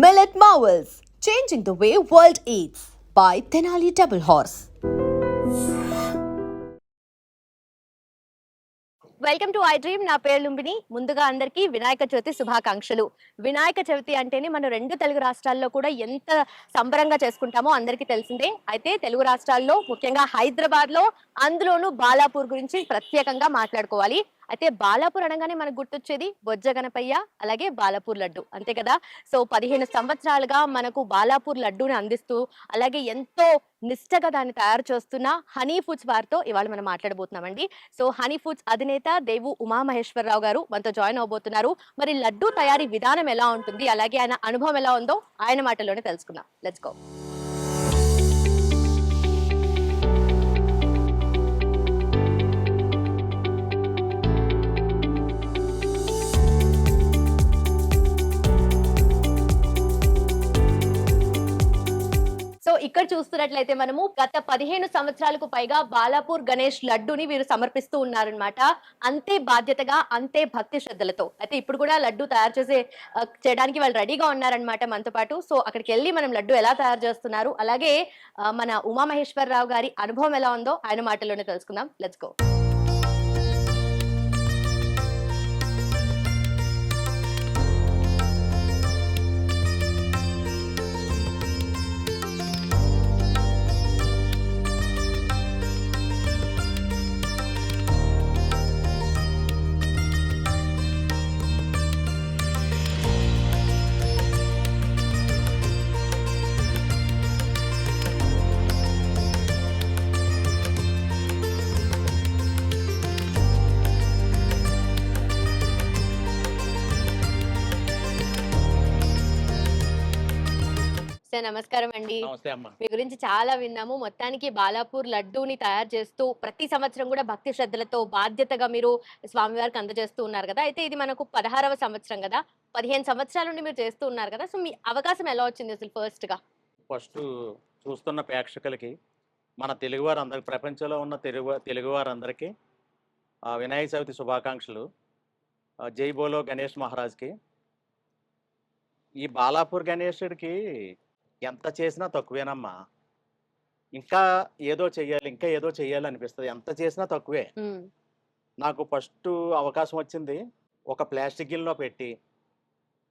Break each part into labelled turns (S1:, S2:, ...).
S1: Millet Marvels, changing the way world eats by Tenali Double Horse.
S2: Welcome to I Dream నా పేరు లుంబిని. ముందుగా అందరికీ వినాయక చవితి శుభాకాంక్షలు. వినాయక చవితి అంటేనే మనం రెండు తెలుగు రాష్ట్రాల్లో కూడా ఎంత సంబరంగా చేసుకుంటామో అందరికీ తెలిసిందే. అయితే తెలుగు రాష్ట్రాల్లో ముఖ్యంగా హైదరాబాద్లో అందులోనూ బాలాపూర్ గురించి ప్రత్యేకంగా మాట్లాడుకోవాలి. అయితే బాలాపూర్ అనగానే మనకు గుర్తొచ్చేది బొజ్జ గణపయ్య అలాగే బాలాపూర్ లడ్డు. అంతే కదా? సో పదిహేను సంవత్సరాలుగా మనకు బాలాపూర్ లడ్డూని అందిస్తూ అలాగే ఎంతో నిష్టగా దాన్ని తయారు చేస్తున్న హనీ ఫుడ్స్ వారితో ఇవాళ మనం మాట్లాడబోతున్నామండి. సో హనీ ఫుడ్స్ అధినేత దేవు ఉమామహేశ్వరరావు గారు మనతో జాయిన్ అవబోతున్నారు. మరి లడ్డు తయారీ విధానం ఎలా ఉంటుంది? అలాగే ఆయన అనుభవం ఎలా ఉందో ఆయన మాటల్లోనే తెలుసుకుందాం. లెట్స్ గో ఇక్కడ చూస్తున్నట్లయితే మనము గత పదిహేను సంవత్సరాలకు పైగా బాలాపూర్ గణేష్ లడ్డూని వీరు సమర్పిస్తూ ఉన్నారనమాట అంతే బాధ్యతగా అంతే భక్తి శ్రద్ధలతో. అయితే ఇప్పుడు కూడా లడ్డు తయారు చేసే చేయడానికి వాళ్ళు రెడీగా ఉన్నారనమాట మనతో పాటు. సో అక్కడికి వెళ్ళి మనం లడ్డు ఎలా తయారు చేస్తున్నారు అలాగే మన ఉమామహేశ్వరరావు గారి అనుభవం ఎలా ఉందో ఆయన మాటల్లోనే తెలుసుకుందాం. లెట్స్ గో సార్ నమస్కారం అండి
S3: నమస్తే
S2: మీ గురించి చాలా విన్నాము. మొత్తానికి బాలాపూర్ లడ్డూని తయారు చేస్తూ ప్రతి సంవత్సరం కూడా భక్తి శ్రద్ధలతో బాధ్యతగా మీరు స్వామివారికి అందజేస్తూ ఉన్నారు కదా. అయితే ఇది మనకు పదహారవ సంవత్సరం కదా. పదిహేను సంవత్సరాల నుండి మీరు చేస్తూ ఉన్నారు కదా. సో మీ అవకాశం ఎలా వచ్చింది అసలు ఫస్ట్గా
S3: ఫస్ట్ చూస్తున్న ప్రేక్షకులకి మన తెలుగువారు అందరికి ప్రపంచంలో ఉన్న తెలుగు తెలుగువారందరికీ ఆ, వినాయక చవితి శుభాకాంక్షలు. జై బోలో గణేష్ మహారాజ్కి. ఈ బాలాపూర్ గణేశుడికి ఎంత చేసినా తక్కువేనమ్మా. ఇంకా ఏదో చెయ్యాలి ఇంకా ఏదో చెయ్యాలి అనిపిస్తుంది. ఎంత చేసినా తక్కువే. నాకు ఫస్ట్ అవకాశం వచ్చింది. ఒక ప్లాస్టిక్ గిన్నెలో పెట్టి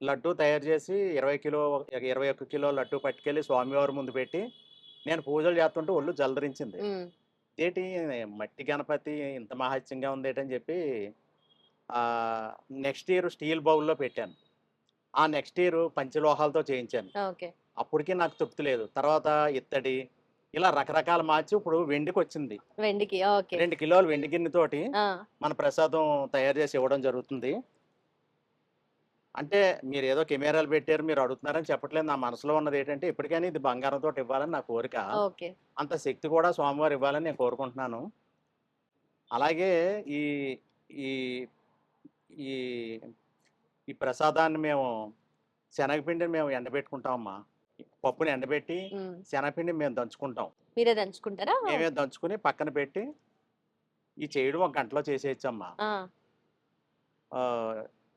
S3: లడ్డు తయారు చేసి ఇరవై కిలో ఇరవై ఒక్క కిలో లడ్డు పట్టుకెళ్ళి స్వామివారి ముందు పెట్టి నేను పూజలు చేస్తుంటే ఒళ్ళు జలదరించింది. ఏంటి మట్టి గణపతి ఇంత మహత్యంగా ఉంది ఏంటని చెప్పి నెక్స్ట్ ఇయర్ స్టీల్ బౌల్లో పెట్టాను. ఆ నెక్స్ట్ ఇయర్ పంచలోహాలతో చేయించాను. అప్పటికి నాకు తృప్తి లేదు. తర్వాత ఇత్తడి ఇలా రకరకాల మార్చి ఇప్పుడు వెండికి వచ్చింది
S2: వెండికి ఓకే.
S3: రెండు కిలోలు వెండి గిన్నెతోటి
S2: ఆ,
S3: మన ప్రసాదం తయారు చేసి ఇవ్వడం జరుగుతుంది. అంటే మీరు ఏదో కెమెరాలు పెట్టారు మీరు అడుగుతున్నారని చెప్పట్లేదు. నా మనసులో ఉన్నది ఏంటంటే ఇప్పటికైనా ఇది బంగారంతో ఇవ్వాలని నా కోరిక.
S2: ఓకే.
S3: అంత శక్తి కూడా స్వామివారు ఇవ్వాలని నేను కోరుకుంటున్నాను. అలాగే ఈ ఈ ఈ ఈ ప్రసాదాన్ని మేము శనగపిండిని మేము ఎండబెట్టుకుంటామమ్మా. పప్పుని ఎండబెట్టి శనగపిండి మేము దంచుకుంటాం.
S2: మీరే దంచుకుంటారా?
S3: మేమే దంచుకుని పక్కన పెట్టి ఈ చేయడం ఒక గంటలో చేసేయచ్చమ్మా.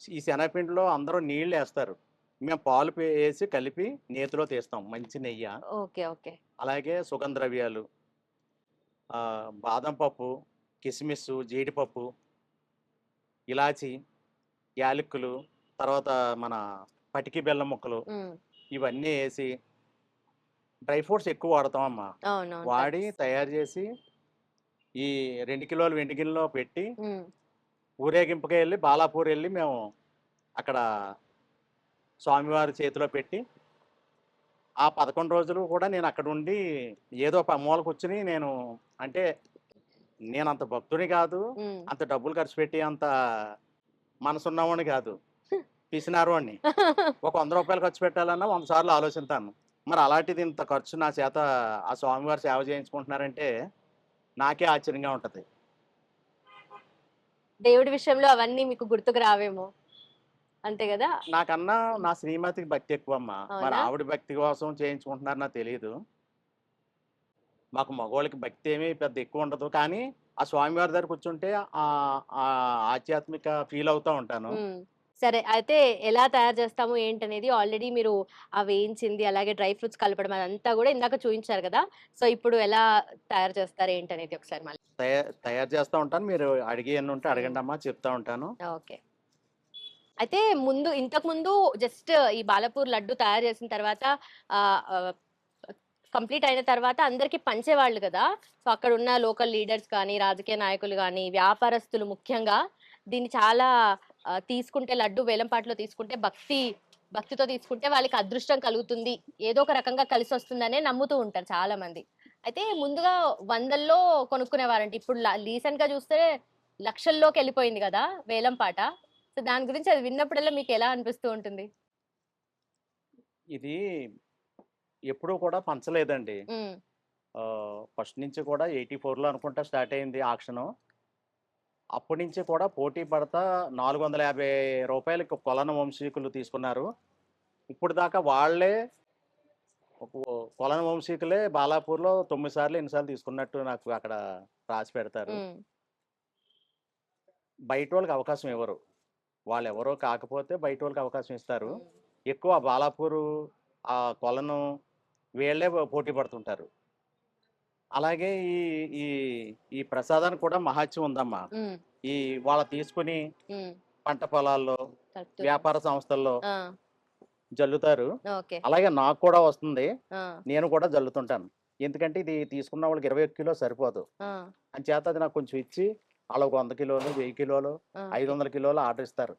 S3: ఈ శనగపిండిలో అందరూ నీళ్ళు వేస్తారు. మేము పాలు వేసి కలిపి నేతిలో తీస్తాం మంచి నెయ్యి.
S2: Okay okay.
S3: అలాగే సుగంధ ద్రవ్యాలు బాదం పప్పు కిస్మిస్ జీడిపప్పు ఇలాచి యాలక్కులు తర్వాత మన పటికి బెల్లం ముక్కలు ఇవన్నీ వేసి డ్రై ఫ్రూట్స్ ఎక్కువ వాడతామమ్మా.
S2: అవునవును.
S3: వాడి తయారు చేసి ఈ రెండు కిలోలు వెండి గిన్నెలో పెట్టి
S2: ఉమ్,
S3: ఊరేగింపుకి వెళ్ళి బాలాపూర్ వెళ్ళి మేము అక్కడ స్వామివారి చేతిలో పెట్టి ఆ పదకొండు రోజులు కూడా నేను అక్కడ ఉండి ఏదో ఒక మూల కూర్చుని నేను అంటే నేను అంత భక్తుని కాదు. అంత డబ్బులు ఖర్చు పెట్టి అంత మనసున్నవాడిని కాదు. పిసినారు వాడిని. ఒక వంద రూపాయలు ఖర్చు పెట్టాలన్నా వంద సార్లు ఆలోచిస్తాను. మరి అలాంటిది ఇంత ఖర్చు నా చేత ఆ స్వామివారి సేవ చేయించుకుంటున్నారంటే నాకే ఆశ్చర్యంగా ఉంటుంది.
S2: దేవుడి విషయంలో అవన్నీ మీకు గుర్తుకు రావేమో. అంతే కదా?
S3: నాకన్నా నా శ్రీమతికి భక్తి ఎక్కువ అమ్మా మరి? ఆవిడ భక్తి కోసం చేయించుకుంటున్నారు నాకు తెలియదు మాకు మగవాళ్ళకి భక్తి ఏమీ పెద్ద ఎక్కువ ఉండదు. కానీ ఆ స్వామివారి దగ్గర కూర్చుంటే ఆ ఆ ఆధ్యాత్మిక ఫీల్ అవుతూ ఉంటాను.
S2: సరే. అయితే ఎలా తయారు చేస్తాము ఏంటనేది ఆల్రెడీ మీరు ఆ వేయించింది అలాగే డ్రై ఫ్రూట్స్ కలపడం అదంతా కూడా ఇందాక చూపించారు కదా! సో ఇప్పుడు ఎలా తయారు చేస్తారు ఏంటనేది ఒకసారి మళ్ళీ.
S3: తయారు తయారు చేస్తూ ఉంటాను. మీరు అడిగి ఎన్ని ఉంటే అడగండి అమ్మా చెప్తా ఉంటాను.
S2: ఓకే. అయితే ముందు ఇంతకు ముందు జస్ట్ ఈ బాలపూర్ లడ్డు తయారు చేసిన తర్వాత కంప్లీట్ అయిన తర్వాత అందరికీ పంచేవాళ్ళు కదా! సో అక్కడ ఉన్న లోకల్ లీడర్స్ కానీ రాజకీయ నాయకులు కానీ వ్యాపారస్తులు ముఖ్యంగా దీన్ని చాలా తీసుకుంటే లడ్డు వేలంపాట్లో తీసుకుంటే భక్తి భక్తితో తీసుకుంటే వాళ్ళకి అదృష్టం కలుగుతుంది. ఏదో ఒక రకంగా కలిసి వస్తుందనే నమ్ముతూ ఉంటారు చాలా మంది అయితే ముందుగా వందల్లో కొనుక్కునేవారంట. ఇప్పుడు రీసెంట్గా చూస్తే లక్షల్లోకి వెళ్ళిపోయింది కదా వేలం పాట. సో దాని గురించి అది విన్నప్పుడల్లా మీకు ఎలా అనిపిస్తూ ఉంటుంది?
S3: ఇది ఎప్పుడూ కూడా పంచలేదండి. ఫస్ట్ నుంచి కూడా ఎయిటీ ఫోర్లో అనుకుంటా స్టార్ట్ అయింది ఆక్షను అప్పటి నుంచి కూడా పోటీ పడతా నాలుగు వందల యాభై రూపాయలకి కొలన వంశీకులు తీసుకున్నారు. ఇప్పుడు దాకా వాళ్ళే కొలన వంశీకులే బాలాపూర్లో తొమ్మిది సార్లు ఎన్నిసార్లు తీసుకున్నట్టు నాకు అక్కడ రాసి పెడతారు. బయట వాళ్ళకి అవకాశం ఇవ్వరు. వాళ్ళు ఎవరో కాకపోతే బయట వాళ్ళకి అవకాశం ఇస్తారు. ఎక్కువ బాలాపూరు ఆ కొలను వీళ్ళే పోటీ పడుతుంటారు. అలాగే ఈ ఈ ఈ ప్రసాదానికి కూడా మహత్యం ఉందమ్మా. ఈ వాళ్ళ తీసుకుని పంట పొలాల్లో వ్యాపార సంస్థల్లో జల్లుతారు. అలాగే నాకు కూడా వస్తుంది. నేను కూడా జల్లుతుంటాను. ఎందుకంటే ఇది తీసుకున్న వాళ్ళకి ఇరవై ఒక్క కిలో సరిపోదు. అని చేత అది నాకు కొంచెం ఇచ్చి వాళ్ళకి వంద కిలోలు వెయ్యి కిలోలు ఐదు వందల కిలోలు ఆర్డర్ ఇస్తారు.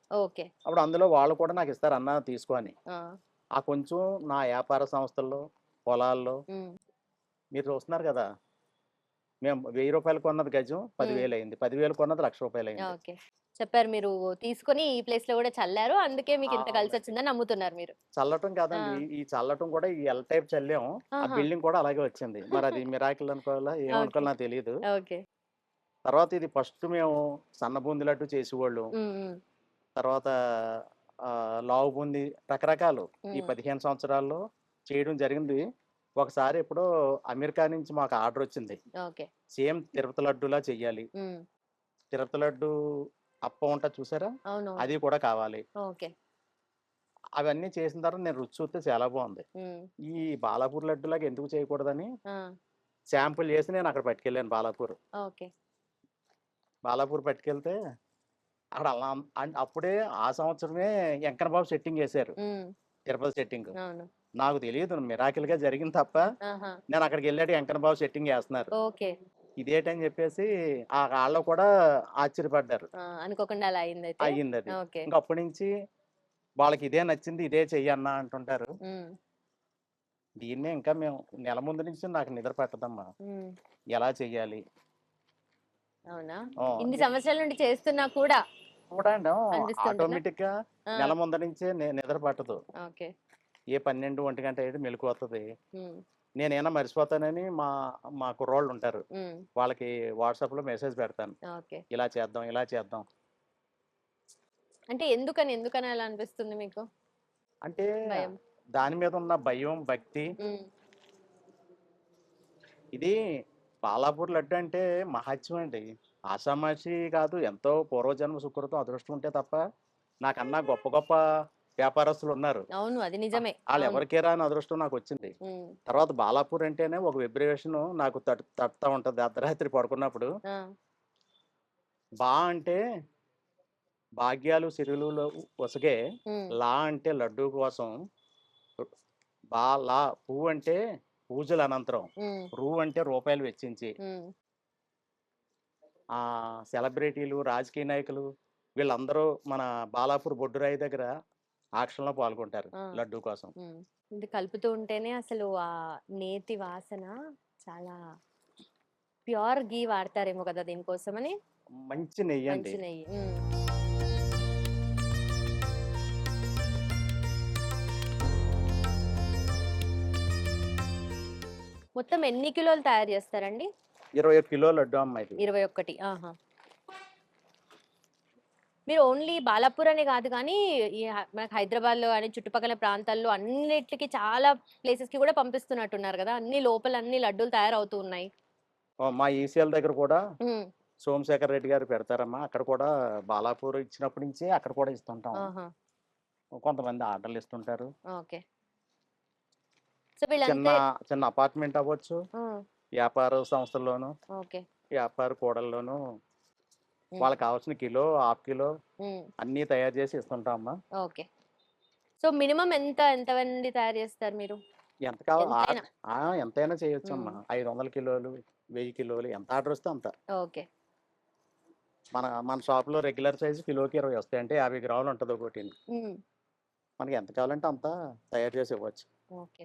S3: అప్పుడు అందులో వాళ్ళు కూడా నాకు ఇస్తారు అన్న తీసుకో అని.
S2: ఆ,
S3: కొంచెం నా వ్యాపార సంస్థల్లో పొలాల్లో మీరు చూస్తున్నారు కదా మేము వెయ్యి రూపాయలు కొన్నది గజం పదివేలు అయింది పదివేలు కొన్నది లక్ష రూపాయలు అయింది
S2: ఓకే. చెప్పారు మీరు తీసుకొని ఈ ప్లేస్లో కూడా చల్లారు. అందుకే మీకు ఇంత కలిసి. వచ్చిందని నమ్ముతున్నారు మీరు.
S3: చల్లటం కాదండి. ఈ- చల్లటం కూడా ఈ ఎల్ టైప్ చల్లాం. ఆ. బిల్డింగ్ కూడా అలాగే వచ్చింది. మరి అది మిరాకిల్ అనుకోవాలా? ఏమనుకోవాలో నాకు తెలియదు
S2: ఓకే.
S3: తర్వాత ఇది ఫస్ట్ మేము సన్న బూంది లడ్డు చేసేవాళ్ళు. తర్వాత లావు బూంది రకరకాలు. ఈ పదిహేను సంవత్సరాల్లో చేయడం జరిగింది. ఒకసారి ఎప్పుడో అమెరికా నుంచి మాకు ఆర్డర్ వచ్చింది. సేమ్ తిరుపతి లడ్డులా చెయ్యాలి. తిరుపతి లడ్డు అప్పం ఉంటా చూసారా? అది కూడా కావాలి.
S2: ఓకే.
S3: అవన్నీ చేసిన తర్వాత నేను రుచి చూస్తే చాలా బాగుంది. ఈ బాలాపూర్ లడ్డులాగా ఎందుకు చేయకూడదని శాంపుల్ చేసి నేను అక్కడ పట్టుకెళ్ళాను బాలాపూర్.
S2: ఓకే.
S3: బాలాపూర్ పట్టుకెళ్తే అక్కడ అలా అప్పుడే ఆ సంవత్సరమే వెంకన్న బాబు సెట్టింగ్ చేశారు. తిరుపతి సెట్టింగ్. నాకు తెలియదు మిరాకిల్గా జరిగింది తప్ప నేను అక్కడికి వెళ్ళాడు వెంకన్న బాబు సెట్టింగ్ చేస్తున్నారు. ఇదేటని చెప్పేసి ఆ వాళ్ళు కూడా ఆశ్చర్యపడ్డారు.
S2: ఆ, అనుకోకుండా అలా అయింది అయితే?
S3: అయ్యింది అది ఇంకా అప్పటి నుంచి వాళ్ళకి ఇదే నచ్చింది ఇదే చెయ్యన్నా అంటుంటారు. దీన్నే ఇంకా మేము నెల ముందు నుంచి నాకు నిద్ర పట్టదమ్మా. ఎలా చెయ్యాలి?
S2: అవునా? ఇన్ని సంవత్సరాల నుండి చేస్తున్నా కూడా? ఆటోమేటిక్గా
S3: నెల ముందు నుంచే నిద్ర పట్టదు.
S2: ఓకే.
S3: ఏ పన్నెండు ఒంటి గంట అయ్యేది మెలకు వస్తుంది నేనేనా మర్చిపోతానని మా మా కుర్రోళ్ళు ఉంటారు వాళ్ళకి వాట్సాప్లో మెసేజ్ పెడతాను. ఇలా చేద్దాం ఇలా చేద్దాం.
S2: అంటే ఎందుకని ఎందుకని అలా అనిపిస్తుంది మీకు?
S3: అంటే దాని మీద ఉన్న భయం భక్తి ఇది బాలాపూర్ లడ్డు అంటే మహత్యం అండి. ఆషామాషి కాదు ఎంతో పూర్వజన్మ సుకృతం అదృష్టం ఉంటే తప్ప నాకన్నా గొప్ప గొప్ప వ్యాపారస్తులు ఉన్నారు
S2: అవును. అది నిజమే.
S3: వాళ్ళు
S2: అవును.
S3: ఎవరికే రాని అదృష్టం నాకు వచ్చింది. తర్వాత బాలాపూర్ అంటేనే ఒక విబ్రేషన్ నాకు తట్ తట్టుతా ఉంటుంది అర్ధరాత్రి పడుకున్నప్పుడు. బా అంటే భాగ్యాలు సిరులు వసగే లా అంటే లడ్డు కోసం బా లా పువ్వు అంటే పూజల అనంతరం రూ అంటే రూపాయలు వెచ్చించి. ఆ సెలబ్రిటీలు రాజకీయ నాయకులు వీళ్ళందరూ మన బాలాపూర్ బొడ్డురాయి దగ్గర ఆక్షన్లో పాల్గొంటారు. లడ్డు కోసం.
S2: ఇది కలుపుతూ ఉంటేనే అసలు ఆ నేతి వాసన చాలా ప్యూర్ గీ వాడతారేమో కదా దీనికోసమని.
S3: మంచి నెయ్యి అండి.
S2: మంచి నెయ్యి. మొత్తం ఎన్ని కిలోలు తయారు చేస్తారండి?
S3: ఇరవై కిలో లడ్డు అమ్మ ఇది
S2: ఇరవై ఒక్కటి. ఆహా! మీరు ఓన్లీ బాలాపూర్ అనే కాదు కానీ ఈ హ- మనకి హైదరాబాద్లో కానీ చుట్టుపక్కల ప్రాంతాల్లో అన్నిటికి చాలా ప్లేసెస్కి కూడా పంపిస్తున్నట్టున్నారు కదా! అన్ని లోపల అన్ని లడ్డూలు తయారవుతూ ఉన్నాయి.
S3: మా ఈసీఎల్ దగ్గర కూడా
S2: ఉమ్,
S3: సోమశేఖర్ రెడ్డి గారు పెడతారమ్మా. అక్కడ కూడా బాలాపూర్ ఇచ్చినప్పటి నుంచి అక్కడ కూడా ఇస్తుంటాం.
S2: ఆహా!
S3: కొంతమంది ఆర్డర్లు ఇస్తుంటారు.
S2: ఓకే. సో
S3: చిన్న
S2: వీళ్ళంతా
S3: చిన్న అపార్ట్మెంట్ అవ్వచ్చు. వ్యాపార సంస్థల్లోనూ
S2: ఓకే.
S3: వ్యాపార కూడల్లోనూ వాళ్ళకి కావాల్సిన కిలో హాఫ్ కిలో అన్నీ తయారు చేసి ఇస్తుంటామమ్మా
S2: ఓకే. సో మినిమం ఎంత ఎంత వండి తయారు చేస్తారు మీరు?
S3: ఎంత కావాలి
S2: ఎంతైనా?
S3: ఎంతైనా? చేయొచ్చు అమ్మా
S2: మ్మ్.
S3: ఐదు వందల కిలోలు వెయ్యి కిలోలు ఎంత ఆర్డర్ వస్తే అంత.
S2: ఓకే.
S3: మన మన షాప్లో రెగ్యులర్ సైజు కిలోకి ఇరవై వస్తాయి. అంటే యాభై గ్రాములు ఉంటుంది ఒకటి. మనకి ఎంత కావాలంటే అంత తయారు చేసి ఇవ్వచ్చు.
S2: ఓకే.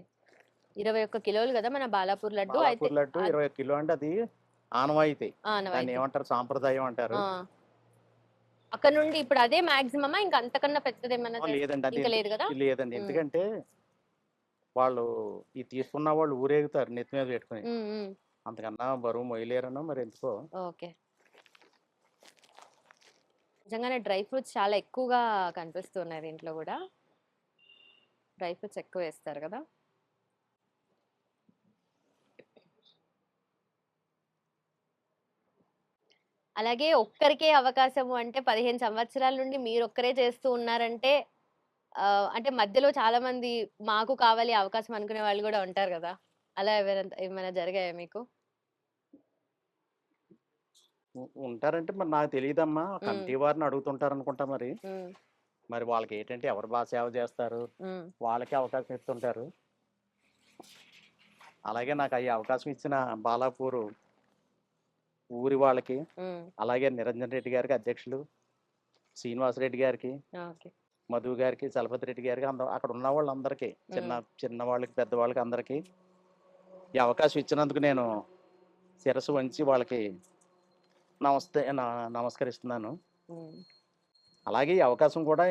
S2: ఇరవై ఒక్క కిలోలు కదా మన బాలాపూర్ లడ్డు.
S3: బాలాపూర్ లడ్డు ఇరవై కిలో అంటే అది. ఆనవాయితీ. దాన్ని. ఏమంటారు? సాంప్రదాయం అంటారు.
S2: అక్కడ నుండి ఇప్పుడు అదే మాక్సిమమా? ఇంకా అంతకన్నా పెద్దది ఏమన్నా
S3: లేదండి.
S2: లేదు కదా?
S3: లేదండి. ఎందుకంటే వాళ్ళు ఈ తీసుకున్న వాళ్ళు ఊరేగుతారు నెత్తి మీద పెట్టుకుని. అంతకన్నా బరువు మొయ్యలేరనో మరి ఎందుకో.
S2: ఓకే. నిజంగానే డ్రై ఫ్రూట్స్ చాలా ఎక్కువగా కనిపిస్తున్నాయి దీంట్లో కూడా. డ్రై ఫ్రూట్స్ ఎక్కువ వేస్తారు కదా? అలాగే ఒక్కరికే అవకాశము అంటే పదిహేను సంవత్సరాల నుండి మీరు ఒక్కరే చేస్తూ ఉన్నారంటే ఆ, అంటే మధ్యలో చాలా మంది మాకు కావాలి అవకాశం అనుకునే వాళ్ళు కూడా ఉంటారు కదా? అలా ఎవరైనా ఏమైనా జరిగాయా మీకు?
S3: ఉ- ఉంటారంటే మరి నాకు తెలియదమ్మా కమిటీ వారిని అడుగుతుంటారు అనుకుంటా మరి.
S2: ఉమ్,
S3: మరి వాళ్ళకి ఏంటంటే ఎవరు బాగా సేవ చేస్తారు?
S2: ఉమ్,
S3: వాళ్ళకి అవకాశం ఇస్తుంటారు. అలాగే నాకు ఈ అవకాశం ఇచ్చిన బాలాపూరు ఊరి వాళ్ళకి అలాగే నిరంజన్ రెడ్డి గారికి అధ్యక్షులు శ్రీనివాసరెడ్డి గారికి మధు గారికి చలపతి రెడ్డి గారికి అందరూ అక్కడ ఉన్న వాళ్ళందరికీ చిన్న చిన్న వాళ్ళకి పెద్ద వాళ్ళకి అందరికీ ఈ అవకాశం ఇచ్చినందుకు నేను శిరస్సు వంచి వాళ్ళకి నమస్తే నమస్కరిస్తున్నాను. అలాగే ఈ అవకాశం కూడా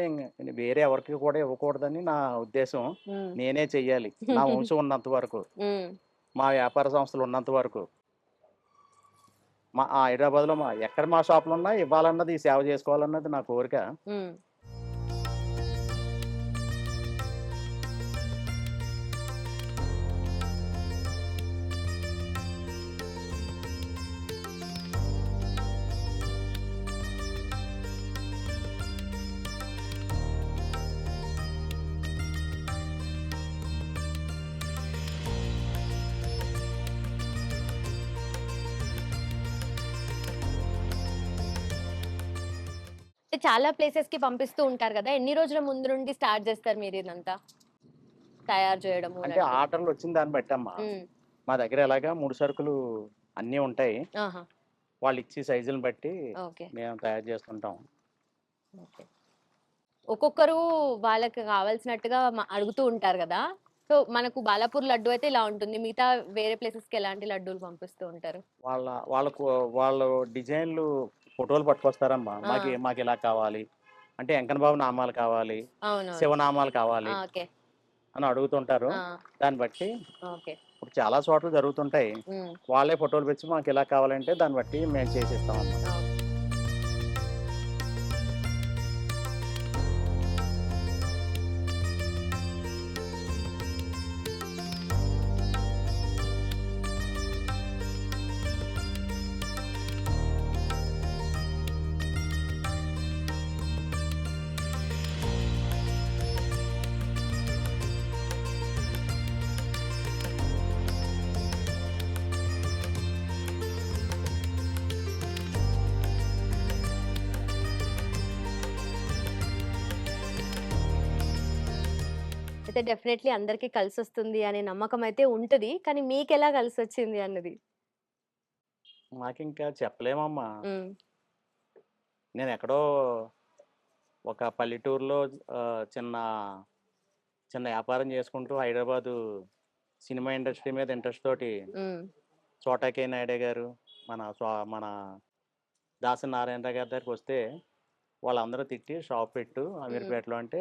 S3: వేరే ఎవరికి కూడా ఇవ్వకూడదని నా ఉద్దేశం నేనే చెయ్యాలి. నా వంశం ఉన్నంత వరకు మా వ్యాపార సంస్థలు ఉన్నంత వరకు. మా హైదరాబాద్ హైదరాబాద్లో మా ఎక్కడ మా షాపులు ఉన్నా ఇవ్వాలన్నది సేవ చేసుకోవాలన్నది నా కోరిక.
S2: చాలా ప్లేసెస్కి పంపిస్తూ ఉంటారు కదా. ఎన్ని రోజుల ముందు నుండి స్టార్ట్ చేస్తారు మీరు ఇదంతా? తయారు చేయడము
S3: అంటే? ఆర్డర్లు వచ్చిన దాన్ని బట్టి అమ్మా మా దగ్గర ఎలాగా మూడు సరుకులు అన్నీ ఉంటాయి. వాళ్ళు ఇచ్చే సైజులను బట్టి మేము తయారు చేస్తుంటాం.
S2: ఓకే. ఒక్కొక్కరు వాళ్ళకి కావాల్సినట్టుగా అడుగుతూ ఉంటారు కదా. సో మనకు బాలాపూర్ లడ్డు అయితే ఇలా ఉంటుంది. మిగతా వేరే ప్లేసెస్కి ఎలాంటి లడ్డూలు పంపిస్తూ ఉంటారు?
S3: వాళ్ళ వాళ్ళకు వాళ్ళు డిజైన్లు ఫోటోలు పట్టుకొస్తారమ్మా. మాకు మాకు ఇలా కావాలి. అంటే వెంకన్న బాబు నామాలు కావాలి. శివనామాలు కావాలి అని అడుగుతుంటారు. దాన్ని బట్టి ఇప్పుడు చాలా చోట్ల జరుగుతుంటాయి. వాళ్ళే ఫోటోలు పెట్టి మాకు ఇలా కావాలంటే దాన్ని బట్టి మేము చేసిస్తాం అన్నమాట
S2: డెఫినెట్లీ అందరికీ కలిసి వస్తుంది అనే నమ్మకం అయితే ఉంటది. కానీ మీకు ఎలా కలిసి వచ్చింది అన్నది?
S3: మాకు ఇంకా చెప్పలేమమ్మా. నేను ఎక్కడో ఒక పల్లెటూరులో ఆ, చిన్న చిన్న వ్యాపారం చేసుకుంటూ హైదరాబాదు సినిమా ఇండస్ట్రీ మీద ఇంట్రెస్ట్ తోటి చోటాకే నాయుడే గారు మన స్వా- మన దాస నారాయణరావు గారి దగ్గరికి వస్తే వాళ్ళందరూ తిట్టి షాప్ పెట్టు అమీర్పేటలో అంటే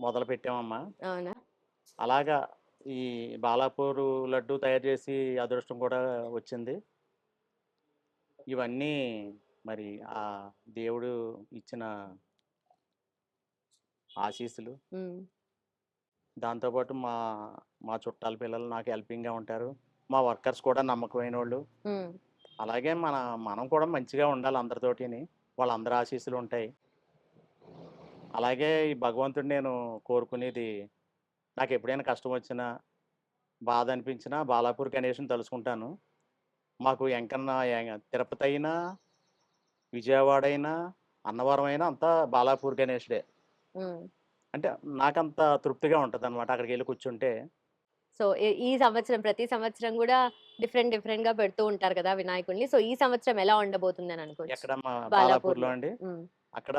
S3: మొదలు పెట్టామమ్మా
S2: అవునా?
S3: అలాగా ఈ బాలాపూర్ లడ్డు తయారు చేసి అదృష్టం కూడా వచ్చింది. ఇవన్నీ మరి ఆ దేవుడు ఇచ్చిన ఆశీస్సులు. దాంతోపాటు మా మా చుట్టాల పిల్లలు నాకు హెల్పింగ్గా ఉంటారు. మా వర్కర్స్ కూడా నమ్మకమైన వాళ్ళు. అలాగే మన మనం కూడా మంచిగా ఉండాలి అందరితోటిని. వాళ్ళందరి ఆశీస్సులు ఉంటాయి. అలాగే ఈ భగవంతుడు నేను కోరుకునేది నాకు ఎప్పుడైనా కష్టం వచ్చినా బాధ అనిపించినా బాలాపూర్ గణేష్ని తలుచుకుంటాను. మాకు ఎంకన్నా తిరుపతి అయినా విజయవాడ అయినా అన్నవరం అయినా అంతా బాలాపూర్ గణేష్డే. అంటే నాకంత తృప్తిగా ఉంటుంది అనమాట అక్కడికి వెళ్ళి కూర్చుంటే.
S2: సో ఈ- సంవత్సరం ప్రతి సంవత్సరం కూడా డిఫరెంట్ డిఫరెంట్గా పెడుతూ ఉంటారు కదా వినాయకుడిని. సో ఈ సంవత్సరం ఎలా ఉండబోతుంది అని
S3: మా
S2: బాలాపూర్లో.
S3: బాలాపూర్లో అండి. అక్కడ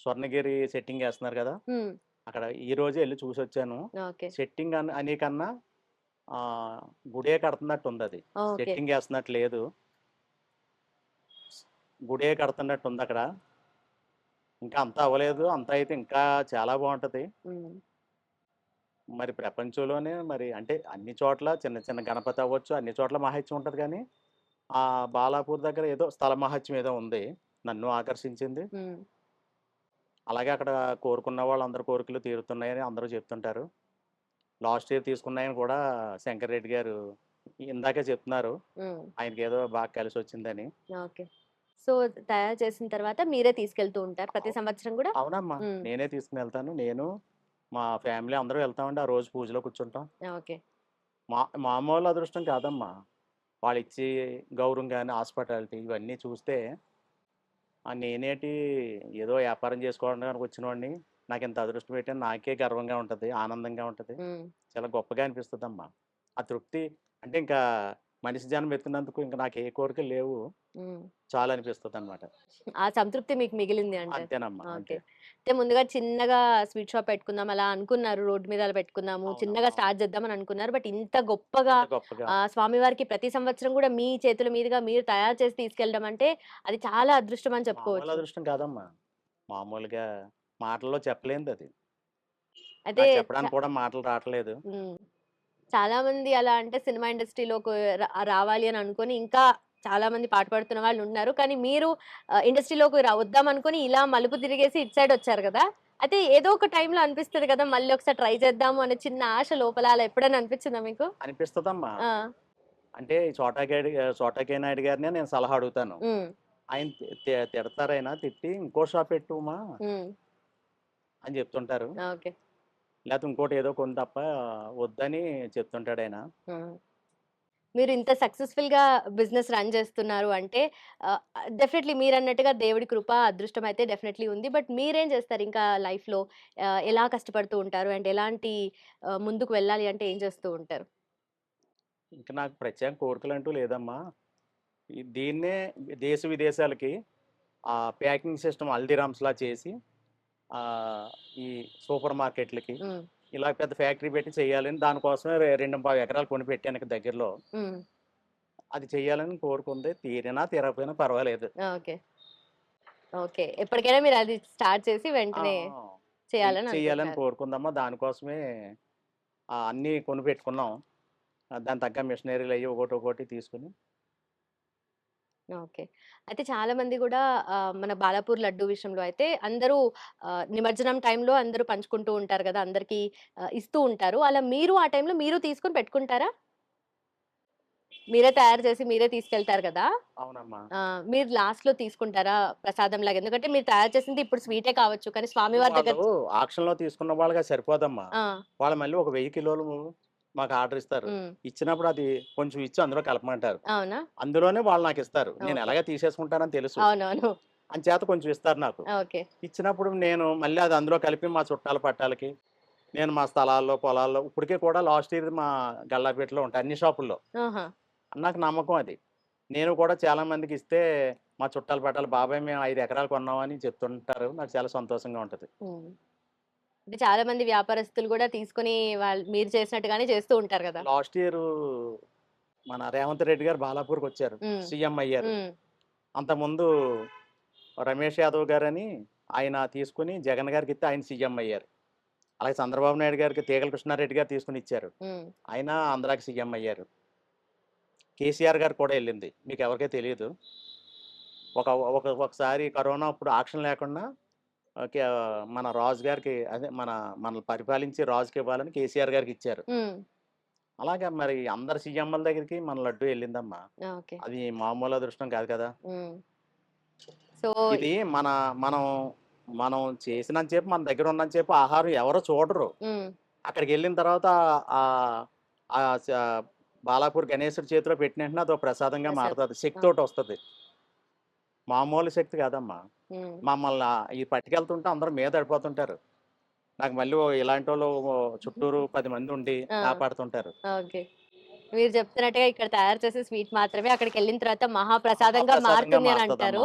S3: స్వర్ణగిరి సెట్టింగ్ వేస్తున్నారు కదా!
S2: ఉమ్.
S3: అక్కడ ఈ రోజే వెళ్ళి చూసి వచ్చాను
S2: ఓకే.
S3: సెట్టింగ్ అని అనే కన్నా ఆ, గుడే కడుతున్నట్టు ఉంది అది
S2: ఓకే.
S3: సెట్టింగ్ వేస్తున్నట్టు లేదు. గుడే కడుతున్నట్టు ఉంది అక్కడ. ఇంకా అంతా అవ్వలేదు. అంతా అయితే ఇంకా చాలా బాగుంటది.
S2: ఉమ్.
S3: మరి ప్రపంచంలోనే మరి అంటే అన్ని చోట్ల చిన్న చిన్న గణపతి అవ్వచ్చు అన్ని చోట్ల మహత్యం ఉంటుంది కానీ ఆ బాలాపూర్ దగ్గర ఏదో స్థల మహత్యం ఏదో ఉంది. నన్ను ఆకర్షించింది. అలాగే అక్కడ కోరుకున్న వాళ్ళందరి కోరికలు తీరుతున్నాయని అందరూ చెప్తుంటారు. లాస్ట్ ఇయర్ తీసుకున్నాయని కూడా శంకర్ రెడ్డి గారు ఇందాకే చెప్తున్నారు. ఆయనకి ఏదో బాగా కలిసి వచ్చిందని.
S2: ఓకే. సో తయారు చేసిన తర్వాత మీరే తీసుకెళ్తూ ఉంటారు ప్రతి సంవత్సరం కూడా?
S3: అవునమ్మా.
S2: మ్మ్.
S3: నేనే తీసుకుని వెళ్తాను. నేను మా ఫ్యామిలీ అందరూ వెళ్తామండి. ఆ రోజు పూజలో కూర్చుంటాం.
S2: ఓకే.
S3: మా మామూలు అదృష్టం కాదమ్మా. వాళ్ళు ఇచ్చి గౌరవం కానీ హాస్పిటాలిటీ ఇవన్నీ చూస్తే ఆ నేనేటి ఏదో వ్యాపారం చేసుకోవడానికి వచ్చిన వాడిని నాకు ఇంత అదృష్టం పెట్టాను నాకే గర్వంగా ఉంటుంది ఆనందంగా ఉంటుంది. చాలా గొప్పగా అనిపిస్తుంది అమ్మా ఆ తృప్తి అంటే ఇంకా మనిషి జన్మ ఎత్తినందుకు ఇంకా నాకు ఏ కోరికలు లేవు. చాలా అనిపిస్తుంది అనమాట
S2: ఆ సంతృప్తి మీకు మిగిలింది అంటే
S3: అంతేనమ్మా
S2: ఓకే. ముందుగా చిన్నగా స్వీట్ షాప్ పెట్టుకుందాం అలా అనుకున్నారు రోడ్డు మీద అలా పెట్టుకుందాము చిన్నగా. స్టార్ట్ చేద్దామని అనుకున్నారు. బట్ ఇంత గొప్పగా స్వామివారికి ప్రతి సంవత్సరం కూడా మీ చేతుల మీదుగా మీరు తయారు చేసి తీసుకెళ్ళడం అంటే అది చాలా అదృష్టం అని చెప్పుకోవచ్చు.
S3: అదృష్టం కాదమ్మా. మామూలుగా మాటల్లో చెప్పలేనిది అది
S2: అయితే
S3: నాకు చెప్పడానికి కూడా మాటలు రావట్లేదు.
S2: చాలా మంది అలా అంటే సినిమా ఇండస్ట్రీలోకి రా- రావాలి అని అనుకొని ఇంకా చాలా మంది పాటుపడుతున్న వాళ్ళు ఉన్నారు. కానీ మీరు ఇండస్ట్రీలోకి వద్దాం అనుకొని ఇలా మలుపు తిరిగేసి ఇటు సైడ్ వచ్చారు కదా? అయితే ఏదో ఒక టైంలో అనిపిస్తుంది కదా మళ్ళీ ఒకసారి ట్రై చేద్దాము అనే చిన్న ఆశ లోపల అలా ఎప్పుడైనా అనిపించిందా మీకు?
S3: అనిపిస్తుందమ్మా. అంటే చోటాకే నాయుడు గారిని నేను సలహా అడుగుతాను. ఆయన తిడతారైనా తిట్టి ఇంకో షాప్ పెట్టుమా అని చెప్తుంటారు.
S2: ఓకే.
S3: లేకపోతే ఇంకోటి ఏదో కొని తప్ప వద్దని చెప్తుంటాడు ఆయన.
S2: మీరు ఇంత సక్సెస్ఫుల్గా బిజినెస్ రన్ చేస్తున్నారు అంటే డెఫినెట్లీ మీరు అన్నట్టుగా దేవుడి కృప అదృష్టం అయితే డెఫినెట్లీ ఉంది. బట్ మీరేం చేస్తారు ఇంకా లైఫ్లో ఆ, ఎలా కష్టపడుతూ ఉంటారు? అండ్ ఎలాంటి ముందుకు వెళ్ళాలి అంటే ఏం చేస్తూ ఉంటారు?
S3: ఇంకా నాకు ప్రత్యేక కోరికలు అంటూ లేదమ్మా దీన్నే దేశ విదేశాలకి ఆ ప్యాకింగ్ సిస్టమ్ హల్దీరామ్స్లా చేసి ఈ సూపర్ మార్కెట్లకి ఇలా పెద్ద ఫ్యాక్టరీ పెట్టి చేయాలని దానికోసమే రెండు పావు ఎకరాలు కొని పెట్టాను దగ్గరలో. అది చేయాలని కోరుకుంది. తీరినా తీరకపోయినా పర్వాలేదు.
S2: ఓకే. ఓకే. ఎప్పటికైనా మీరు అది స్టార్ట్ చేసి వెంటనే చేయాలని
S3: చేయాలని
S2: అనుకుంటున్నారు.
S3: కోరుకుందామా దానికోసమే అన్నీ కొని పెట్టుకున్నాం. ఆ, దాని తగ్గ మిషనరీలు అయ్యి ఒకటి ఒకటి తీసుకుని
S2: ఓకే. అయితే చాలా మంది కూడా ఆ, మన బాలాపూర్ లడ్డు విషయంలో అయితే అందరూ ఆ, నిమజ్జనం టైంలో అందరూ పంచుకుంటూ ఉంటారు కదా! అందరికి ఇస్తూ ఉంటారు. అలా మీరు ఆ టైంలో మీరు తీసుకొని పెట్టుకుంటారా? మీరే తయారు చేసి మీరే తీసుకెళ్తారు కదా!
S3: అవునమ్మా.
S2: ఆ, మీరు లాస్ట్లో తీసుకుంటారా ప్రసాదం లాగా? ఎందుకంటే మీరు తయారు చేసింది ఇప్పుడు స్వీటే కావచ్చు కానీ స్వామివారి దగ్గర
S3: వాళ్ళు ఆక్షన్లో తీసుకున్న వాళ్ళకి అది సరిపోదమ్మా.
S2: ఆ,
S3: వాళ్ళు మళ్ళీ ఒక వెయ్యి కిలోలు మాకు ఆర్డర్ ఇస్తారు. ఇచ్చినప్పుడు అది కొంచెం ఇచ్చి అందులో కలపమంటారు. అందులోనే వాళ్ళు నాకు ఇస్తారు. నేను. ఎలాగ తీసేసుకుంటానని తెలుసు. అని చేత కొంచెం ఇస్తారు నాకు. ఇచ్చినప్పుడు నేను మళ్ళీ అది అందులో కలిపి మా చుట్టాల పట్టాలకి నేను మా స్థలాల్లో పొలాల్లో ఇప్పటికే కూడా లాస్ట్ ఇయర్ మా గల్లాపేటలో ఉంటాయి అన్ని షాపుల్లో. నాకు నమ్మకం అది. నేను కూడా చాలా మందికి ఇస్తే మా చుట్టాల పట్టాలు బాబాయ్ మేము ఐదు ఎకరాలు కొన్నామని చెప్తుంటారు. నాకు చాలా సంతోషంగా ఉంటుంది.
S2: అంటే చాలా మంది వ్యాపారస్తులు కూడా తీసుకొని వాళ్ళు మీరు చేసినట్టుగానే చేస్తూ ఉంటారు కదా.
S3: లాస్ట్ ఇయర్ మన రేవంత్ రెడ్డి గారు బాలాపూర్కి వచ్చారు. సీఎం అయ్యారు.
S2: ఉమ్,
S3: అంతకుముందు రమేష్ యాదవ్ గారని ఆయన తీసుకుని జగన్ గారికి ఇస్తే ఆయన సీఎం అయ్యారు. అలాగే చంద్రబాబు నాయుడు గారికి తీగల కృష్ణారెడ్డి గారు తీసుకుని ఇచ్చారు.
S2: ఉమ్,
S3: ఆయన ఆంధ్రాకి సీఎం అయ్యారు. కేసీఆర్ గారు కూడా వెళ్ళింది. మీకు ఎవరికీ తెలియదు ఒక ఒక ఒకసారి కరోనా అప్పుడు ఆక్షన్ లేకుండా మన రాజు గారికి అదే మన మన పరిపాలించి రాజుకి ఇవ్వాలని కేసీఆర్ గారికి ఇచ్చారు. అలాగే మరి అందరు సీఎంల దగ్గరికి మన లడ్డు వెళ్ళిందమ్మా. అది మామూలు అదృష్టం కాదు కదా.
S2: సో
S3: ఇది మన మనం మనం చేసినంత సేపు మన దగ్గర ఉన్నంత సేపు ఆహారం ఎవరో చూడరు. అక్కడికి వెళ్ళిన తర్వాత ఆ బాలాపూర్ గణేశుడి చేతిలో పెట్టిన అదొక ప్రసాదంగా
S2: ప్రసాదం.
S3: మారుతుంది. శక్తి ఒకటి వస్తుంది. మామూలు శక్తి కాదమ్మా. మమ్మల్ని ఈ పట్టుకెళ్తుంటే అందరూ మీద పడిపోతుంటారు. నాకు మళ్ళీ ఇలాంటి వాళ్ళు చుట్టూరు పది మంది ఉండి. కాపాడుతుంటారు.
S2: మీరు చెప్తున్నట్టుగా ఇక్కడ తయారు చేసే స్వీట్ మాత్రమే అక్కడికి వెళ్ళిన తర్వాత మహాప్రసాదంగా
S3: ప్రసాదంగా
S2: మారుతుంది అని. అంటారు.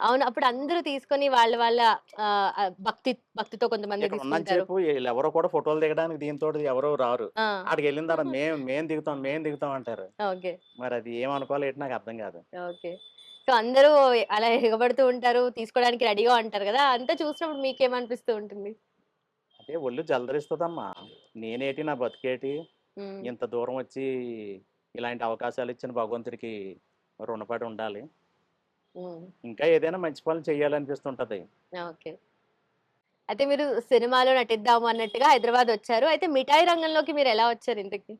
S2: అవును అప్పుడు అందరూ తీసుకొని వాళ్ళ వాళ్ళ భక్తి భక్తితో కొంతమంది
S3: వీళ్ళు ఎవరో కూడా ఫోటోలు దిగడానికి దీంతో ఎవరో రారు. అక్కడికి వెళ్ళిన తర్వాత మేము మేము దిగుతాం మేము దిగుతాం అంటారు. మరి అది ఏమనుకోవాలి నాకు అర్థం కాదు.
S2: ఓకే. సో అందరూ అలా ఎగబడుతూ ఉంటారు తీసుకోవడానికి రెడీగా ఉంటారు కదా. అంతా చూసినప్పుడు మీకేమనిపిస్తూ ఉంటుంది?
S3: అదే ఒళ్ళు జలదరిస్తుందమ్మా. నేనేటి నా బతికేటి ఇంత దూరం వచ్చి ఇలాంటి అవకాశాలు ఇచ్చిన భగవంతుడికి రుణపడి ఉండాలి. ఇంకా ఏదైనా మంచి పనులు చేయాలనిపిస్తుంటది.
S2: ఓకే. అయితే మీరు సినిమాలో నటిద్దాము అన్నట్టుగా హైదరాబాద్ వచ్చారు. అయితే మిఠాయి రంగంలోకి మీరు ఎలా వచ్చారు ఇంతకి?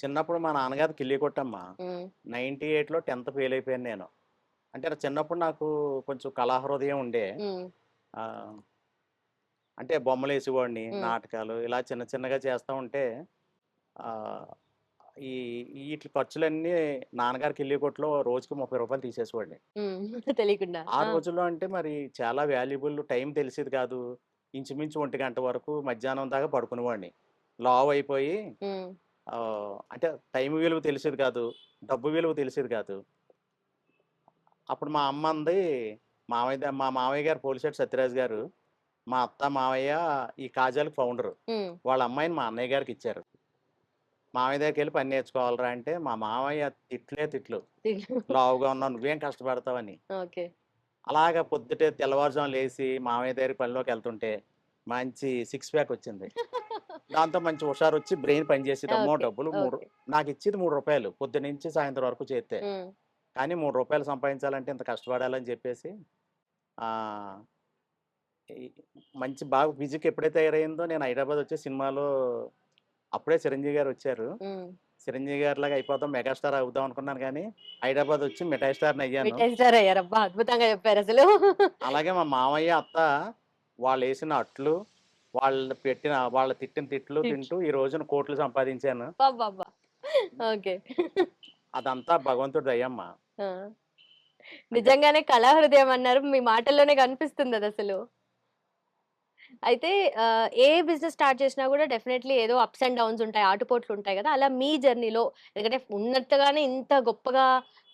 S3: చిన్నప్పుడు మా నాన్నగారు కిల్లి కొట్టమ్మా. నైన్టీ ఎయిట్లో టెన్త్ ఫెయిల్ అయిపోయాను నేను. అంటే చిన్నప్పుడు నాకు కొంచెం కళాహృదయం ఉండే. అంటే బొమ్మలు వేసేవాడిని. నాటకాలు ఇలా చిన్న చిన్నగా చేస్తూ ఉంటే ఈ వీటి ఖర్చులన్నీ నాన్నగారికి కిల్లి కొట్లో రోజుకి ముప్పై రూపాయలు తీసేసేవాడిని.
S2: తెలియకుండా.
S3: ఆ రోజుల్లో అంటే మరి చాలా వాల్యుబుల్ టైం తెలిసేది కాదు. ఇంచుమించు ఒంటి గంట వరకు మధ్యాహ్నం దాకా పడుకునేవాడిని. లావ్ అయిపోయి అంటే టైం విలువ తెలిసేది కాదు డబ్బు విలువ తెలిసేది కాదు. అప్పుడు మా అమ్మ అంది మామయ్య ద- మా మామయ్య గారు పోలిశెట్టి సత్యరాజు గారు మా అత్త మామయ్య ఈ కాజాలకు ఫౌండర్ వాళ్ళ అమ్మాయిని మా అన్నయ్య గారికి ఇచ్చారు. మామయ్య దగ్గరికి వెళ్ళి పని నేర్చుకోవాలరా అంటే మా మామయ్య తిట్లే తిట్లు. లావుగా ఉన్నావు నువ్వేం కష్టపడతావని. అలాగ పొద్దుటే తెల్లవారుజాము లేచి మామయ్య దగ్గర పనిలోకి వెళ్తుంటే మంచి సిక్స్ ప్యాక్ వచ్చింది. దాంతో మంచి హుషారు వచ్చి బ్రెయిన్ పనిచేసేది అమ్మో
S2: Okay,
S3: డబ్బులు మూడు. నాకు ఇచ్చేది మూడు రూపాయలు పొద్దు నుంచి సాయంత్రం వరకు చేస్తే కానీ మూడు రూపాయలు సంపాదించాలంటే ఇంత కష్టపడాలని చెప్పేసి మంచి బాగా ఫిజిక్ ఎప్పుడైతే తయారైందో నేను హైదరాబాద్ వచ్చే సినిమాలో అప్పుడే చిరంజీవి గారు వచ్చారు. చిరంజీవి గారి లాగా అయిపోతాం మెగాస్టార్ అవుదాం అనుకున్నాను కానీ హైదరాబాద్ వచ్చి అయ్యాను.
S2: మిఠాయి స్టార్ అయ్యారబ్బా అద్భుతంగా చెప్పారు అసలు
S3: అలాగే మా మామయ్య అత్త వాళ్ళు వేసిన అట్లు వాళ్ళు పెట్టిన వాళ్ళ తిట్టిన తిట్లు. తింటూ ఈ రోజున కోట్లు సంపాదించాను.
S2: ఓకే.
S3: అదంతా భగవంతుడి దయ్యమ్మ.
S2: నిజంగానే కళా హృదయం అన్నారు మీ మాటల్లోనే కనిపిస్తుంది అది అసలు అయితే ఏ బిజినెస్ స్టార్ట్ చేసినా కూడా డెఫినెట్లీ ఏదో అప్స్ అండ్ డౌన్స్ ఉంటాయి ఆటుపోట్లు ఉంటాయి కదా. అలా మీ జర్నీలో ఎందుకంటే ఉన్నట్టుగానే ఇంత గొప్పగా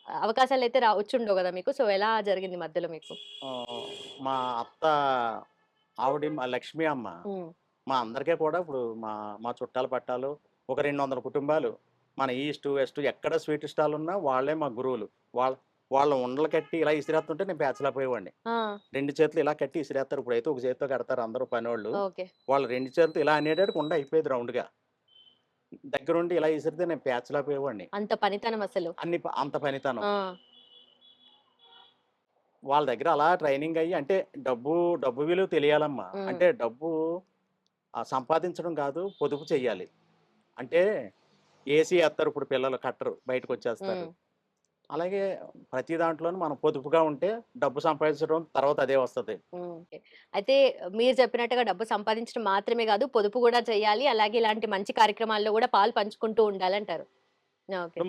S2: అవకాశాలు అయితే రా వచ్చుండవు కదా మీకు. సో ఎలా జరిగింది మధ్యలో మీకు?
S3: మా అత్త ఆవిడ మా లక్ష్మి అమ్మ. మా అందరికీ కూడా ఇప్పుడు మా మా చుట్టాల పట్టాలు ఒక రెండు వందల కుటుంబాలు మన ఈస్ట్ వెస్ట్ ఎక్కడ స్వీట్ స్టాల్ ఉన్నా వాళ్ళే మా గురువులు. వాళ్ళ వాళ్ళ ఉండలు కట్టి ఇలా ఇసిరేస్తుంటే నేను పేచలేకపోయేవాడిని
S2: ఆ,
S3: రెండు చేతులు ఇలా కట్టి ఇసిరేస్తారు ఇప్పుడైతే ఒక చేతితో కడతారు అందరూ పనివాళ్ళు. వాళ్ళు రెండు చేతులు ఇలా అనేటట్టు ఉండ అయిపోయేది రౌండ్గా. దగ్గరుండి ఇలా ఇసిరితే నేను పేచలేకపోయేవాడిని
S2: అంత పనితనం అసలు.
S3: అన్ని అంత పనితనం. వాళ్ళ దగ్గర అలా ట్రైనింగ్ అయ్యి అంటే డబ్బు డబ్బు విలువ తెలియాలమ్మా. అంటే డబ్బు సంపాదించడం కాదు పొదుపు చెయ్యాలి. అంటే ఏసీ వేస్తారు ఇప్పుడు పిల్లలు కట్టరు బయటకు వచ్చేస్తారు అలాగే ప్రతి దాంట్లోనూ మనం పొదుపుగా ఉంటే డబ్బు సంపాదించడం తర్వాత అదే వస్తుంది.
S2: అయితే మీరు చెప్పినట్టుగా డబ్బు సంపాదించడం మాత్రమే కాదు పొదుపు కూడా చేయాలి అలాగే ఇలాంటి మంచి కార్యక్రమాల్లో కూడా పాలు పంచుకుంటూ ఉండాలంటారు.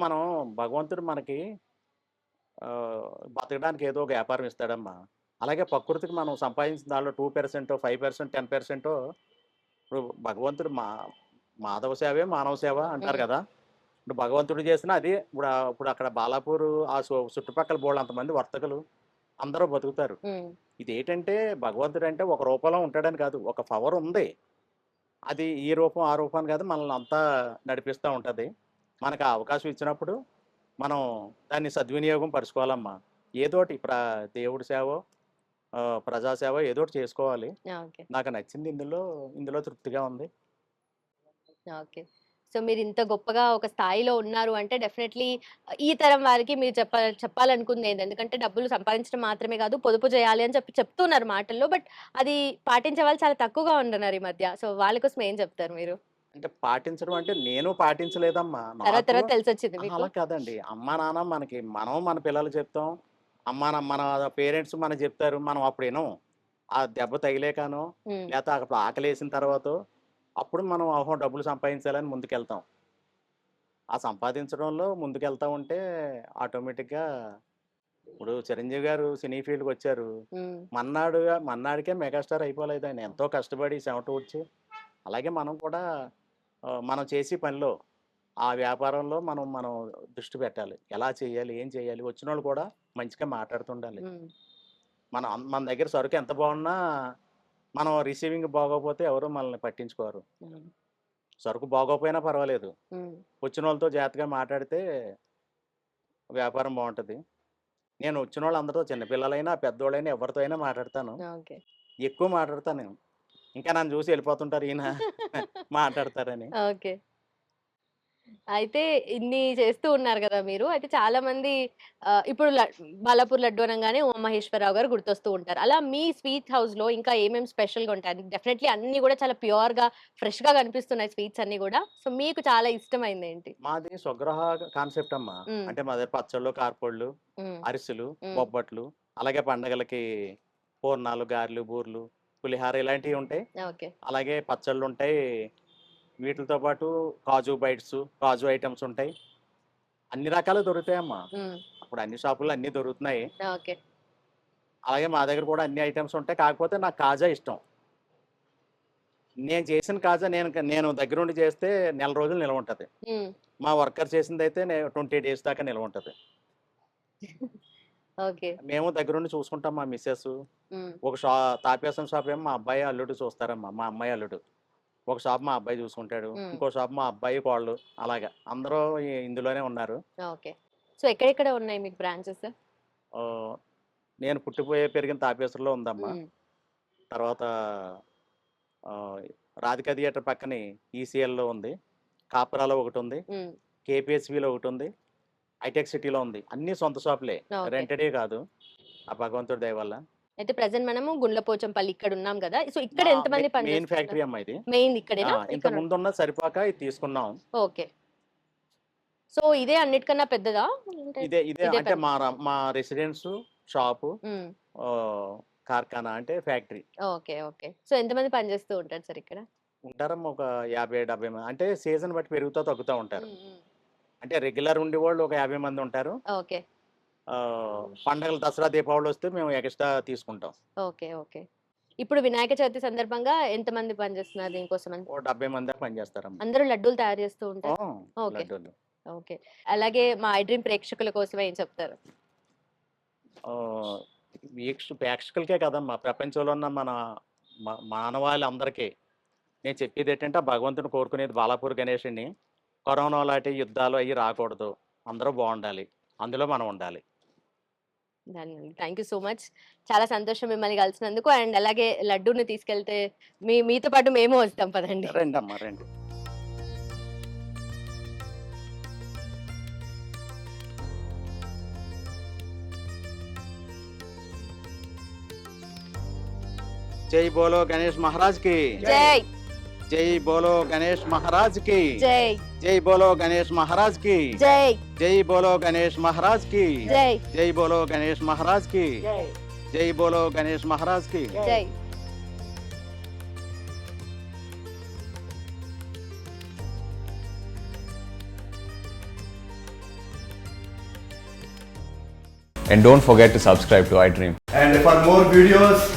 S3: మనం భగవంతుడు మనకి బతకడానికి ఏదో ఒక వ్యాపారం ఇస్తాడమ్మా. అలాగే ప్రకృతికి మనం సంపాదించిన దానిలో two percent five percent ten percent ఇప్పుడు భగవంతుడు మా మాధవ సేవే మానవ సేవ అంటారు. కదా. ఇప్పుడు భగవంతుడు చేసిన అది ఇప్పుడు ఇప్పుడు అక్కడ బాలాపూర్ ఆ చుట్టుపక్కల బోళ్ళు అంతమంది వర్తకులు అందరూ బతుకుతారు. ఇది ఏంటంటే భగవంతుడు అంటే ఒక రూపంలో ఉంటాడని కాదు ఒక పవర్ ఉంది. అది ఈ రూపం ఆ రూపాన్ని కాదు మనల్ని అంతా నడిపిస్తూ ఉంటుంది. మనకు ఆ అవకాశం ఇచ్చినప్పుడు మనం దాన్ని సద్వినియోగం పరుచుకోవాలమ్మా. ఏదోటి ప్ర దేవుడి సేవ ప్రజాసేవ ఏదోటి చేసుకోవాలి.
S2: ఓకే.
S3: నాకు నచ్చింది ఇందులో ఇందులో తృప్తిగా ఉంది.
S2: ఓకే. సో మీరు ఇంత గొప్పగా ఒక స్థాయిలో ఉన్నారు అంటే డెఫినెట్లీ ఈ తరం వారికి మీరు చెప్ప చెప్పాలనుకుంది ఏంటి ఎందుకంటే డబ్బులు సంపాదించడం మాత్రమే కాదు పొదుపు చేయాలి అని చెప్పి చెప్తున్నారు మాటల్లో బట్ అది పాటించే వాళ్ళు చాలా తక్కువగా ఉంటున్నారు ఈ మధ్య. సో వాళ్ళ కోసం ఏం చెప్తారు మీరు?
S3: అంటే పాటించడం అంటే నేను పాటించలేదమ్మా.
S2: తర్వాత తర్వాత
S3: నాకు
S2: తెలిసి వచ్చింది మీకు?
S3: అలా కాదండి. అమ్మా నాన్న మనకి మనం మన పిల్లలు చెప్తాం. అమ్మా నా- మన పేరెంట్స్ మనకు చెప్తారు. మనం అప్పుడు వినం ఆ దెబ్బ తగిలేకాను
S2: ఉమ్,
S3: లేకపోతే అక్కడ ఆకలి వేసిన తర్వాత అప్పుడు మనం ఓహో డబ్బులు సంపాదించాలని ముందుకెళ్తాం. ఆ సంపాదించడంలో ముందుకెళ్తా ఉంటే ఆటోమేటిక్గా ఇప్పుడు చిరంజీవి గారు సినీ ఫీల్డ్కి వచ్చారు.
S2: ఉమ్,
S3: మన్నాడుగా మన్నాడికే మెగాస్టార్ అయిపోలేదు ఆయన ఎంతో కష్టపడి చెమట వచ్చి అలాగే మనం కూడా మనం చేసే పనిలో ఆ వ్యాపారంలో మనం మనం దృష్టి పెట్టాలి. ఎలా చేయాలి ఏం చేయాలి వచ్చిన వాళ్ళు కూడా మంచిగా మాట్లాడుతుండాలి. మన మన దగ్గర సరుకు ఎంత బాగున్నా మనం రిసీవింగ్ బాగోకపోతే ఎవరు మనల్ని పట్టించుకోరు. సరుకు బాగోపోయినా పర్వాలేదు. వచ్చిన వాళ్ళతో జాగ్రత్తగా మాట్లాడితే వ్యాపారం బాగుంటుంది. నేను వచ్చిన వాళ్ళందరితో చిన్నపిల్లలైనా పెద్దోళ్ళైనా ఎవరితో అయినా మాట్లాడతాను. ఎక్కువ మాట్లాడతాను నేను. ఇంకా నన్ను చూసి వెళ్ళిపోతుంటారు ఈయన మాట్లాడతారని.
S2: ఓకే. అయితే ఇన్ని చేస్తూ ఉన్నారు కదా మీరు. అయితే చాలా మంది ఆ, ఇప్పుడు ల- బాలాపూర్ లడ్డు అనగానే ఉమామహేశ్వరరావు గారు గుర్తొస్తూ ఉంటారు. అలా మీ స్వీట్ హౌస్లో ఇంకా ఏమేమి స్పెషల్గా ఉంటాయి డెఫినెట్లీ అన్ని కూడా చాలా ప్యూర్గా ఫ్రెష్గా కనిపిస్తున్నాయి స్వీట్స్ అన్ని కూడా. సో మీకు చాలా ఇష్టమైంది ఏంటి?
S3: మాది స్వగృహ కాన్సెప్ట్ అమ్మా. అంటే మా దగ్గర పచ్చళ్ళు కార్పొళ్ళు అరిసెలు. బొబ్బట్లు అలాగే పండగలకి పూర్ణాలు గారెలు బూర్లు పులిహార ఇలాంటివి ఉంటాయి.
S2: ఓకే.
S3: అలాగే పచ్చళ్ళు ఉంటాయి. వీటితో పాటు కాజు బైట్స్ కాజు ఐటమ్స్ ఉంటాయి. అన్ని రకాలు దొరుకుతాయమ్మా. అప్పుడు అన్ని షాపుల్లో అన్ని దొరుకుతున్నాయి.
S2: ఓకే.
S3: అలాగే మా దగ్గర కూడా అన్ని ఐటమ్స్ ఉంటాయి. కాకపోతే నాకు కాజా ఇష్టం. నేను చేసిన కాజా నేను నేను దగ్గరుండి చేస్తే నెల రోజులు నిల్వ ఉంటుంది మా వర్కర్ చేసింది అయితే ట్వంటీ డేస్ దాకా నిల్వ ఉంటుంది మేము దగ్గరుండి చూసుకుంటాం మా మిస్సెస్ ఒక షా తాపేసం షాప్ ఏమో మా అబ్బాయి అల్లుడు చూస్తారమ్మా మా అమ్మాయి అల్లుడు. ఒక షాప్ మా అబ్బాయి చూసుకుంటాడు. ఇంకో షాప్ మా అబ్బాయి కోళ్ళు అలాగా. అందరూ ఇందులోనే ఉన్నారు.
S2: ఓకే. సో ఎక్కడెక్కడ ఉన్నాయి మీకు బ్రాంచెస్?
S3: నేను పుట్టిపోయే పెరిగిన తాపేశ్వరంలో ఉందమ్మా. తర్వాత రాధికా థియేటర్ పక్కనే ఈసీఎల్లో ఉంది. కాపురాలో ఒకటి ఉంది కేపిహెచ్బిలో ఒకటి ఉంది హైటెక్ సిటీలో ఉంది. అన్ని సొంత షాపులే.
S2: Okay.
S3: రెంటెడే కాదు. ఆ భగవంతుడి దయ వల్ల.
S2: అయితే ప్రజెంట్ మనము గుండ్లపోచంపల్లి ఇక్కడ ఉన్నాం కదా. సో ఇక్కడ ఎంత మంది పని
S3: మెయిన్ ఫ్యాక్టరీ అమ్మా ఇది.
S2: మెయిన్ ఇక్కడేనా?
S3: ఆ, ఇంత
S2: ఇక్కడ
S3: ముందు ఉన్న సరిపోక ఇది తీసుకున్నాం.
S2: ఓకే. సో ఇదే అన్నిటికన్నా పెద్దదా? అంటే-
S3: ఇదే ఇదే
S2: ఇదే
S3: అంటే
S2: పెద్ద.
S3: మా ర- మా రెసిడెన్స్ షాపు కార్ఖానా అంటే ఫ్యాక్టరీ.
S2: Okay okay. సో ఎంతమంది పని చేస్తూ ఉంటారు సార్ ఇక్కడ?
S3: ఉంటారమ్మా ఒక యాభై డెబ్బై మంది. అంటే సీజన్ బట్టి పెరుగుతూ తగ్గుతూ ఉంటారు. అంటే రెగ్యులర్ ఉండేవాళ్ళు ఒక యాభై మంది ఉంటారు.
S2: ఓకే.
S3: ఆ, పండగలు దసరా దీపావళి వస్తే మేము ఎక్స్ట్రా తీసుకుంటాం.
S2: Okay okay. ఇప్పుడు వినాయక చవితి సందర్భంగా ఎంతమంది పని చేస్తున్నారు దీనికోసం అని
S3: ఓ డెబ్బై మంది దాకా పనిచేస్తారమ్మా
S2: అందరూ లడ్డూలు తయారు చేస్తూ ఉంటారు? ఓకే.
S3: లడ్డూలు.
S2: ఓకే. అలాగే మా ఐ డ్రీమ్ ప్రేక్షకుల కోసం ఏం చెప్తారు?
S3: ఆ, వీక్ష ప్రేక్షకులకే కదమ్మా. ప్రపంచంలో ఉన్న మన మానవాళి నేను చెప్పేది ఏంటంటే ఆ భగవంతుని కోరుకునేది బాలాపూర్ గణేషుని. కరోనా లాంటి యుద్ధాలు అవి రాకూడదు. అందరూ బాగుండాలి. అందులో మనం ఉండాలి.
S2: Thank you so much. చాలా సంతోషం మిమ్మల్ని కలిసినందుకు. అండ్ అలాగే లడ్డూని తీసుకెళ్తే మీ మీతో పాటు మేము వస్తాం పదండి.
S3: రండి అమ్మా రండి. జై బోలో గణేష్ మహారాజ్కి
S2: జై.
S3: జై బోలో గణేష్ మహారాజ్కి
S2: జై
S3: జై బోలో గణేష్ మహారాజ్కి
S2: జై
S3: జై బోలో గణేష్ మహారాజ్కి
S2: జై
S3: జై బోలో గణేష్ మహారాజ్కి జై బోలో గణేష్ మహారాజ్కి
S2: జై
S4: And don't forget to subscribe to iDream.
S5: And for more videos,